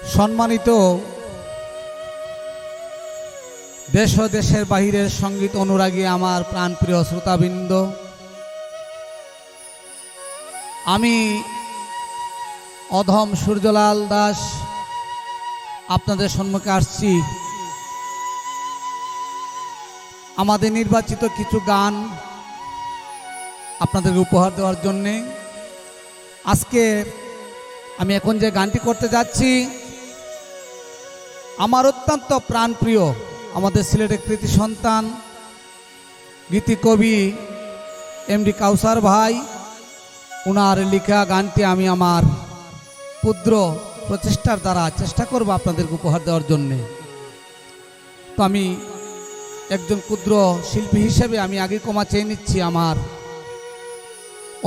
সম্মানিত দেশ ও দেশের বাহিরের সংগীত অনুরাগী আমার প্রাণপ্রিয় শ্রোতাবৃন্দ, আমি অধম সূর্যলাল দাস আপনাদের সম্মুখে আসছি। আমাদের নির্বাচিত কিছু গান আপনাদেরকে উপহার দেওয়ার জন্যে। আজকে আমি এখন যে গানটি করতে যাচ্ছি আমার অত্যন্ত প্রাণপ্রিয় আমাদের সিলেটের কৃতি সন্তান গীতি কবি এমডি কাউসার ভাই। ওনার লেখা গানটি আমি আমার ক্ষুদ্র প্রচেষ্টার দ্বারা চেষ্টা করব আপনাদেরকে উপহার দেওয়ার জন্যে। তো আমি একজন ক্ষুদ্র শিল্পী হিসেবে আমি আগে কমা চেয়ে নিচ্ছি আমার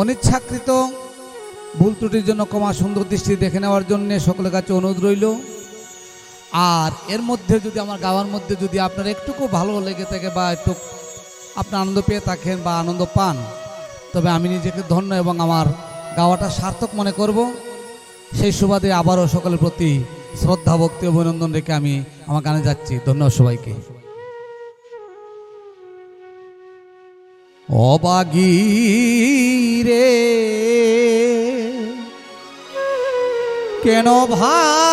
অনিচ্ছাকৃত ভুল ত্রুটির জন্য কমা সুন্দর দৃষ্টি দেখে নেওয়ার জন্যে সকলের কাছে অনুরোধ রইল। আর এর মধ্যে যদি আমার গাওয়ার মধ্যে যদি আপনার একটুকু ভালো লেগে থাকে বা একটু আপনি আনন্দ পেয়ে থাকেন বা আনন্দ পান, তবে আমি নিজেকে ধন্য এবং আমার গাওয়াটা সার্থক মনে করব। সেই সুবাদে আবারও সকলের প্রতি শ্রদ্ধা, ভক্তি, অভিনন্দন রেখে আমি আমার গানে যাচ্ছি। ধন্যবাদ সবাইকে। অবাগী রে, কেন ভাষা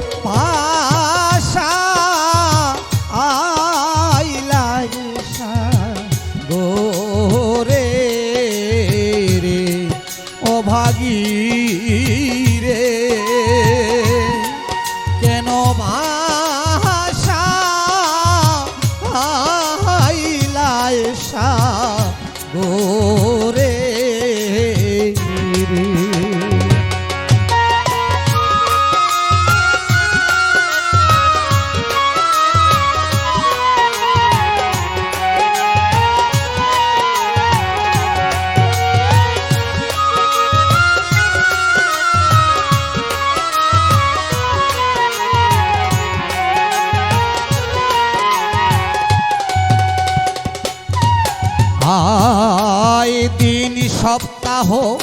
সপ্তাহ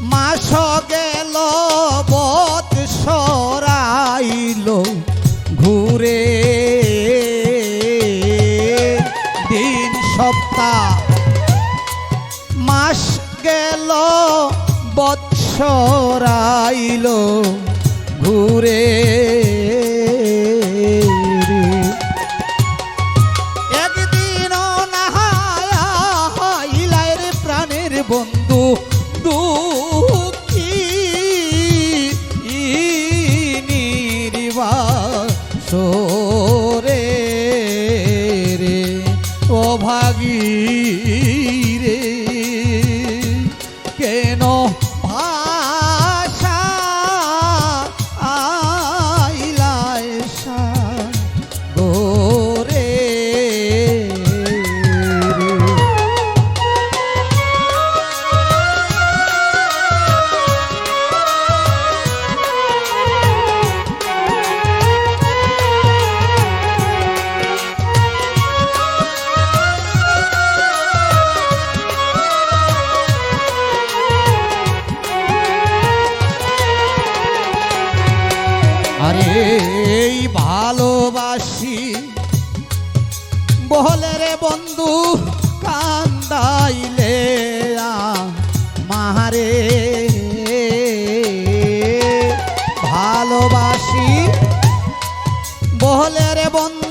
মাস গেল বত সরাইল ঘুরে। দিন সপ্তাহ। মাস গেল বৎসরাইল ভাগী রে? কেন এই ভালোবাসি। বহলে রে বন্ধু কান্দাইলে মাহারে। ভালোবাসি। বহলে রে বন্ধু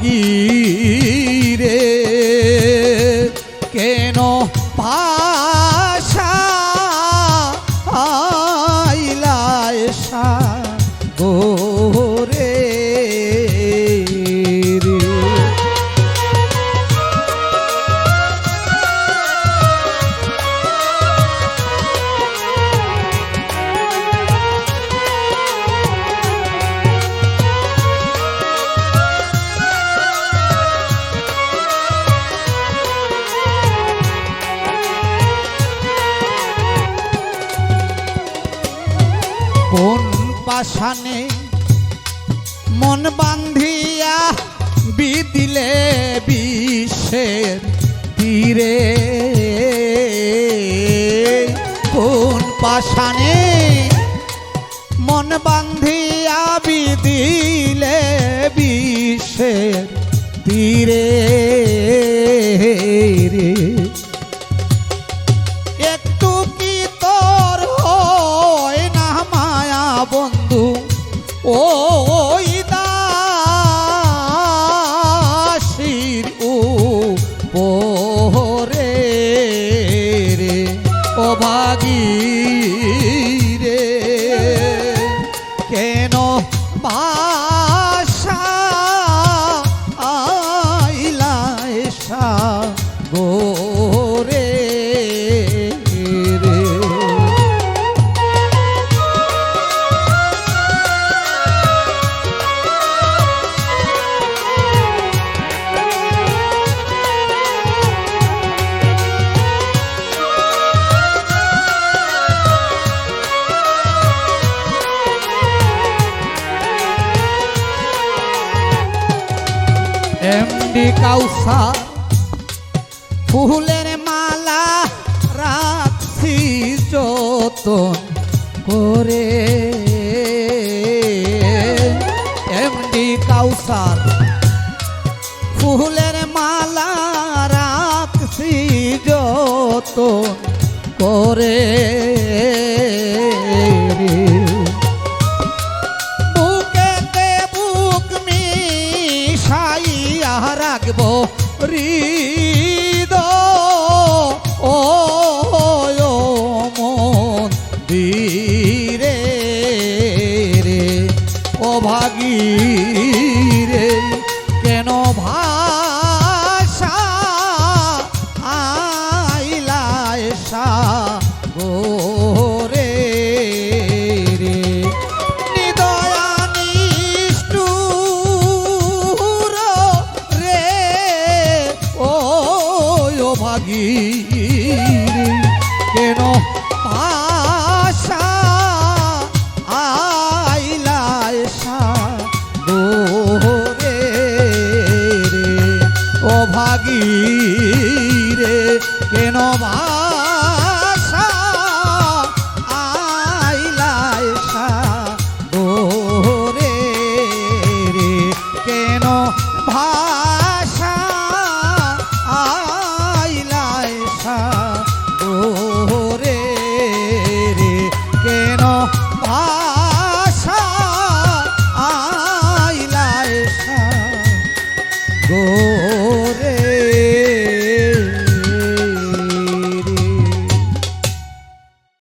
ভাগী রে। পাশানে মন বান্ধিয়া বিদিলে বিশ্বের তীরে। কোন পাশানে মন বান্ধিয়া বিদিলে বিশ্বের তীরে? এমডি কাউসা ফুলের মালা রাখছি যতন করে। এমডি কাউসার ফুলের মালা রাখছি যতন করে। রাখব হৃদ ভাগি কেন আশা আইলাশা রে রে? ও ভাগি রে কেন ভা